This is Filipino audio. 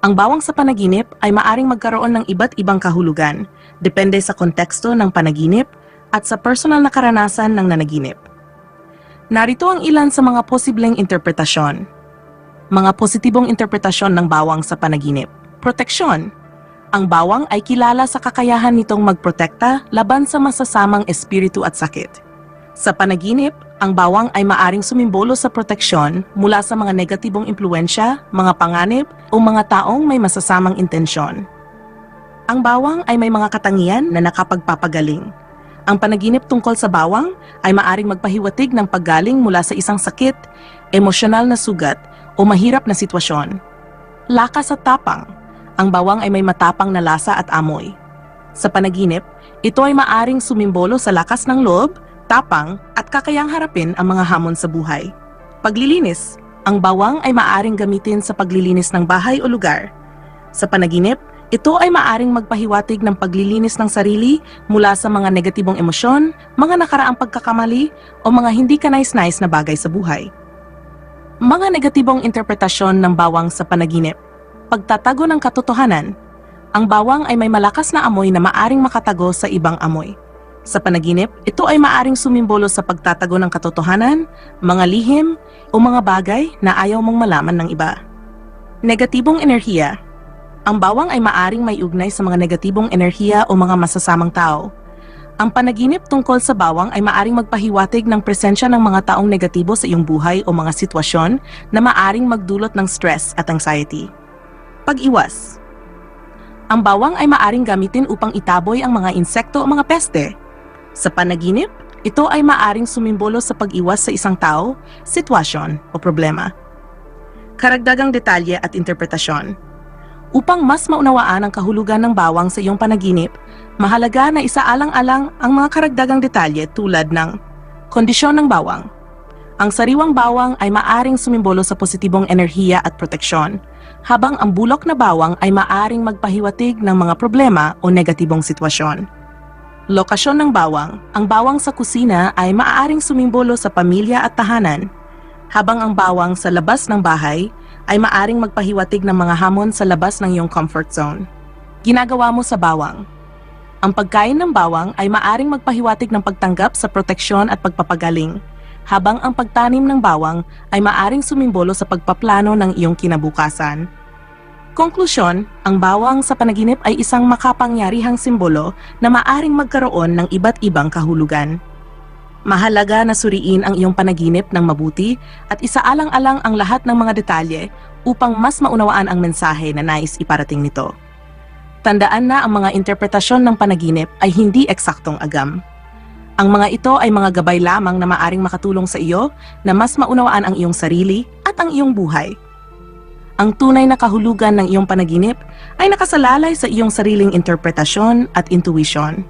Ang bawang sa panaginip ay maaring magkaroon ng iba't ibang kahulugan, depende sa konteksto ng panaginip at sa personal na karanasan ng nanaginip. Narito ang ilan sa mga posibleng interpretasyon. Mga positibong interpretasyon ng bawang sa panaginip. Proteksyon. Ang bawang ay kilala sa kakayahan nitong magprotekta laban sa masasamang espiritu at sakit. Sa panaginip, ang bawang ay maaring sumimbolo sa proteksyon mula sa mga negatibong impluensya, mga panganib o mga taong may masasamang intensyon. Ang bawang ay may mga katangian na nakapagpapagaling. Ang panaginip tungkol sa bawang ay maaring magpahiwatig ng paggaling mula sa isang sakit, emosyonal na sugat o mahirap na sitwasyon. Lakas at tapang. Ang bawang ay may matapang na lasa at amoy. Sa panaginip, ito ay maaring sumimbolo sa lakas ng loob, tapang at kakayang harapin ang mga hamon sa buhay. Paglilinis. Ang bawang ay maaring gamitin sa paglilinis ng bahay o lugar. Sa panaginip, ito ay maaring magpahiwatig ng paglilinis ng sarili mula sa mga negatibong emosyon, mga nakaraang pagkakamali o mga hindi kanais-nais na bagay sa buhay. Mga negatibong interpretasyon ng bawang sa panaginip. Pagtatago ng katotohanan. Ang bawang ay may malakas na amoy na maaring makatago sa ibang amoy. Sa panaginip, ito ay maaring sumimbolo sa pagtatago ng katotohanan, mga lihim, o mga bagay na ayaw mong malaman ng iba. Negatibong enerhiya. Ang bawang ay maaring may ugnay sa mga negatibong enerhiya o mga masasamang tao. Ang panaginip tungkol sa bawang ay maaring magpahiwatig ng presensya ng mga taong negatibo sa iyong buhay o mga sitwasyon na maaring magdulot ng stress at anxiety. Pag-iwas. Ang bawang ay maaring gamitin upang itaboy ang mga insekto o mga peste. Sa panaginip, ito ay maaring sumimbolo sa pag-iwas sa isang tao, sitwasyon o problema. Karagdagang detalye at interpretasyon. Upang mas maunawaan ang kahulugan ng bawang sa iyong panaginip, mahalaga na isaalang-alang ang mga karagdagang detalye tulad ng kondisyon ng bawang. Ang sariwang bawang ay maaring sumimbolo sa positibong enerhiya at proteksyon, habang ang bulok na bawang ay maaring magpahiwatig ng mga problema o negatibong sitwasyon. Lokasyon ng bawang. Ang bawang sa kusina ay maaaring sumimbolo sa pamilya at tahanan, habang ang bawang sa labas ng bahay ay maaring magpahiwatig ng mga hamon sa labas ng iyong comfort zone. Ginagawa mo sa bawang. Ang pagkain ng bawang ay maaring magpahiwatig ng pagtanggap sa proteksyon at pagpapagaling, habang ang pagtanim ng bawang ay maaring sumimbolo sa pagpaplano ng iyong kinabukasan. Konklusyon, ang bawang sa panaginip ay isang makapangyarihang simbolo na maaring magkaroon ng iba't ibang kahulugan. Mahalaga na suriin ang iyong panaginip ng mabuti at isaalang-alang ang lahat ng mga detalye upang mas maunawaan ang mensahe na nais iparating nito. Tandaan na ang mga interpretasyon ng panaginip ay hindi eksaktong agam. Ang mga ito ay mga gabay lamang na maaring makatulong sa iyo na mas maunawaan ang iyong sarili at ang iyong buhay. Ang tunay na kahulugan ng iyong panaginip ay nakasalalay sa iyong sariling interpretasyon at intuition.